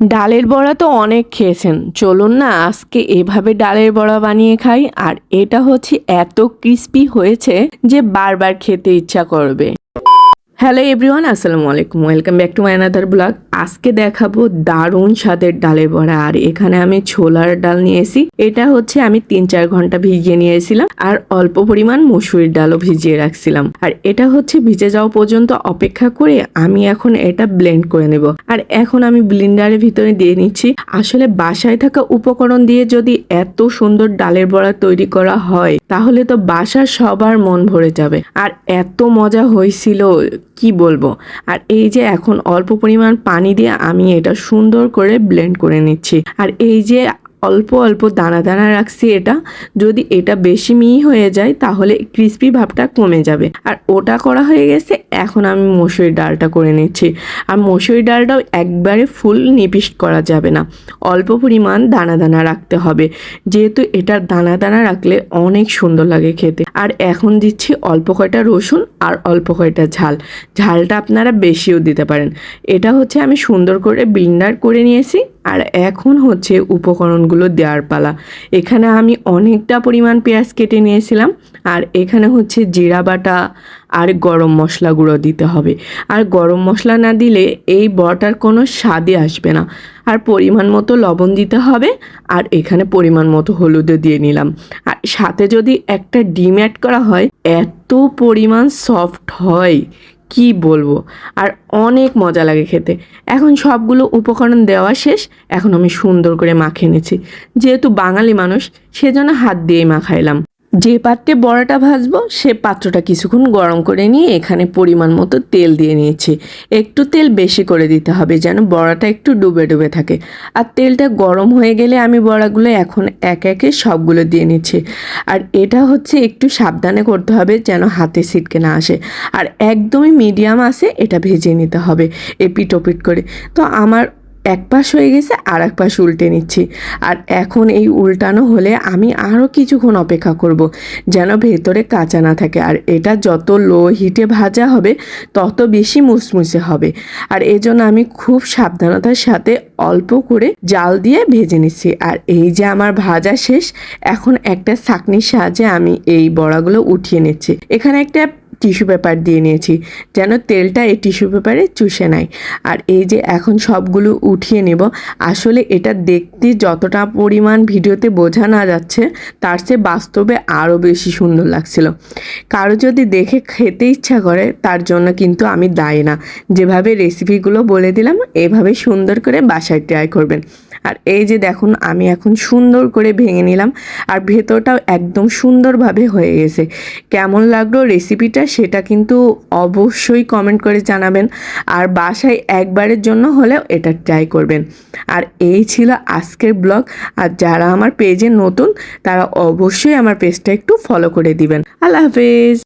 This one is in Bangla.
ডালের বড়া তো অনেক খেয়েছেন। চলুন না, আজকে এভাবে ডালের বড়া বানিয়ে খাই। আর এটা হচ্ছে এত ক্রিস্পি হয়েছে যে বারবার খেতে ইচ্ছা করবে। হ্যালো এভরিওয়ান আসসালামু আলাইকুম। Welcome back to my another blog আজকে দেখাবো দারুণ স্বাদের ডালের বড়া। আর এখানে আমি ছোলার ডাল নিয়েছি। এটা হচ্ছে আমি তিন চার ঘণ্টা ভিজিয়ে নিয়েছিলাম আর অল্প পরিমাণ মসুরির ডালও ভিজিয়ে রাখছিলাম। আর এটা হচ্ছে ভিজে যাওয়া পর্যন্ত অপেক্ষা করে আমি এখন এটা ব্লেন্ড করে নেব। আর এখন আমি ব্লেন্ডারের ভিতরে দিয়ে নিচ্ছি। আসলে বাসায় থাকা উপকরণ দিয়ে যদি এত সুন্দর ডালের বড়া তৈরি করা হয়, তাহলে তো বাসার সবার মন ভরে যাবে। আর এত মজা হয়েছিল, কি বলব? আর এই যে এখন অল্প পরিমাণ পানি দিয়ে আমি এটা সুন্দর করে ব্লেন্ড করে নিচ্ছি। আর এই যে অল্প অল্প দানা দানা রাখছি এটা। যদি এটা বেশি মিহি হয়ে যায়, তাহলে ক্রিস্পি ভাবটা কমে যাবে। আর ওটা করা হয়ে গেছে, এখন আমি মসুরির ডালটা করে নিচ্ছি। আর মসুরির ডালটাও একবারে ফুল নিপিষ্ট করা যাবে না। অল্প পরিমাণ দানা দানা রাখতে হবে। যেহেতু এটার দানা দানা রাখলে অনেক সুন্দর লাগে খেতে। আর এখন দিচ্ছি অল্প কয়টা রসুন আর অল্প কয়টা ঝাল। ঝালটা আপনারা বেশিও দিতে পারেন। এটা হচ্ছে আমি সুন্দর করে ব্লিন্ডার করে নিয়েছি। আর এখন হচ্ছে উপকরণগুলো দেওয়ার পালা। এখানে আমি অনেকটা পরিমাণ পেঁয়াজ কেটে নিয়েছিলাম আর এখানে হচ্ছে জিরা বাটা আর গরম মশলা গুঁড়ো দিতে হবে। আর গরম মশলা না দিলে এই বড়াটার কোনো স্বাদই আসবে না। আর পরিমাণ মতো লবণ দিতে হবে আর এখানে পরিমাণ মতো হলুদও দিয়ে নিলাম। আর সাথে যদি একটা ডিম অ্যাড করা হয়, এত পরিমাণ সফট হয়। কি বলব? আর অনেক মজা লাগে খেতে। এখন সবগুলো উপকরণ দেওয়া শেষ, এখন আমি সুন্দর করে মাখিয়ে নিচ্ছি। যেহেতু বাঙালি মানুষ, সেজন্য হাত দিয়েই মাখাইলাম। যে পাত্রে বড়াটা ভাজবো, সে পাত্রটা কিছুক্ষণ গরম করে নিয়ে এখানে পরিমাণ মতো তেল দিয়ে নিয়েছি। একটু তেল বেশি করে দিতে হবে যেন বড়াটা একটু ডুবে ডুবে থাকে। আর তেলটা গরম হয়ে গেলে আমি বড়াগুলো এখন এক একে সবগুলো দিয়ে নিচ্ছি। আর এটা হচ্ছে একটু সাবধানে করতে হবে যেন হাতে ছিটকে না আসে। আর একদমই মিডিয়াম আছে, এটা ভেজে নিতে হবে, এপিট ওপিট করে। তো আমার এক পাশ হয়ে গেছে আর এক পাশ উল্টে নিচ্ছি। আর এখন এই উল্টানো হলে আমি আরও কিছুক্ষণ অপেক্ষা করব, যেন ভেতরে কাঁচা না থাকে। আর এটা যত লো হিটে ভাজা হবে, তত বেশি মুসমুসে হবে। আর এজন্য আমি খুব সাবধানতার সাথে অল্প করে জাল দিয়ে ভেজে নিচ্ছি। আর এই যে আমার ভাজা শেষ, এখন একটা ছাকনির সাহায্যে আমি এই বড়াগুলো উঠিয়ে নিচ্ছি। এখানে একটা টিস্যু পেপার দিয়ে নিয়েছি, যেন তেলটা এই টিস্যু পেপারে চুষে নেয়। আর এই যে এখন সবগুলো উঠিয়ে নেব, আসলে এটা দেখতে যতটা পরিমাণ ভিডিওতে বোঝা না যাচ্ছে, তার চেয়ে বাস্তবে আরও বেশি সুন্দর লাগছিল। কারও যদি দেখে খেতে ইচ্ছা করে, তার জন্য কিন্তু আমি দায়ী না। যেভাবে রেসিপিগুলো বলে দিলাম, এভাবে সুন্দর করে বাসায় ট্রাই করবেন। আর এই যে দেখুন, আমি এখন সুন্দর করে ভেঙে নিলাম, আর ভেতরটাও একদম সুন্দরভাবে হয়ে গেছে। কেমন লাগল রেসিপিটা সেটা কিন্তু অবশ্যই কমেন্ট করে জানাবেন। আর বাসায় একবারের জন্য হলেও এটা ট্রাই করবেন। আর এই ছিল আজকের ব্লগ আর যারা আমার পেজে নতুন, তারা অবশ্যই আমার পেজটা একটু ফলো করে দিবেন। আল্লাহ হাফেজ!